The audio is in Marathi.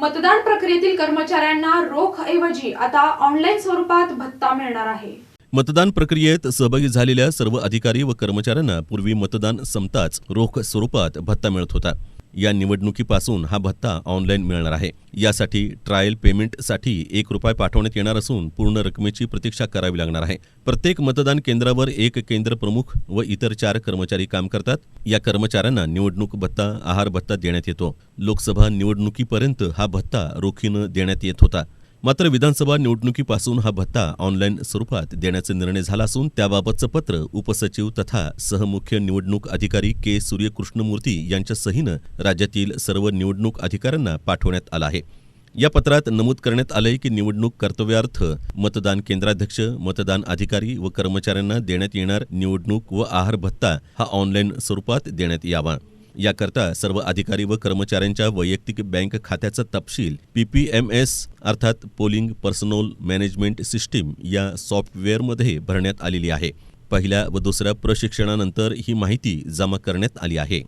मतदान प्रक्रियेतील कर्मचाऱ्यांना रोख ऐवजी आता ऑनलाईन स्वरूपात भत्ता मिळणार आहे. मतदान प्रक्रियेत सहभागी झालेल्या सर्व अधिकारी व कर्मचाऱ्यांना पूर्वी मतदान संपताच रोख स्वरूपात भत्ता मिळत होता. या निवडणुकीपासून हा भत्ता ऑनलाईन मिळणार आहे. यासाठी ट्रायल पेमेंटसाठी एक रुपये पाठवण्यात येणार असून पूर्ण रकमेची प्रतीक्षा करावी लागणार आहे. प्रत्येक मतदान केंद्रावर एक केंद्र प्रमुख व इतर चार कर्मचारी काम करतात. या कर्मचाऱ्यांना निवडणूक भत्ता आहार भत्ता देण्यात येतो. लोकसभा निवडणुकीपर्यंत हा भत्ता रोखीनं देण्यात येत होता. मात्र विधानसभा निवडणुकीपासून हा भत्ता ऑनलाईन स्वरूपात देण्याचा निर्णय झाला असून त्याबाबतचं पत्र उपसचिव तथा सहमुख्य निवडणूक अधिकारी के. सूर्यकृष्णमूर्ती यांच्या सहीनं राज्यातील सर्व निवडणूक अधिकाऱ्यांना पाठवण्यात आलं आहे. या पत्रात नमूद करण्यात आलंय की निवडणूक कर्तव्यार्थ मतदान केंद्राध्यक्ष मतदान अधिकारी व कर्मचाऱ्यांना देण्यात येणार निवडणूक व आहार भत्ता हा ऑनलाईन स्वरूपात देण्यात यावा. याकरता सर्व अधिकारी व कर्मचाऱ्यांच्या वैयक्तिक बँक खात्याचा तपशील पीपीएमएस अर्थात पोलिंग पर्सनल मॅनेजमेंट सिस्टीम या सॉफ्टवेअरमध्ये भरण्यात आलेली आहे. पहिल्या व दुसऱ्या प्रशिक्षणानंतर ही माहिती जमा करण्यात आली आहे.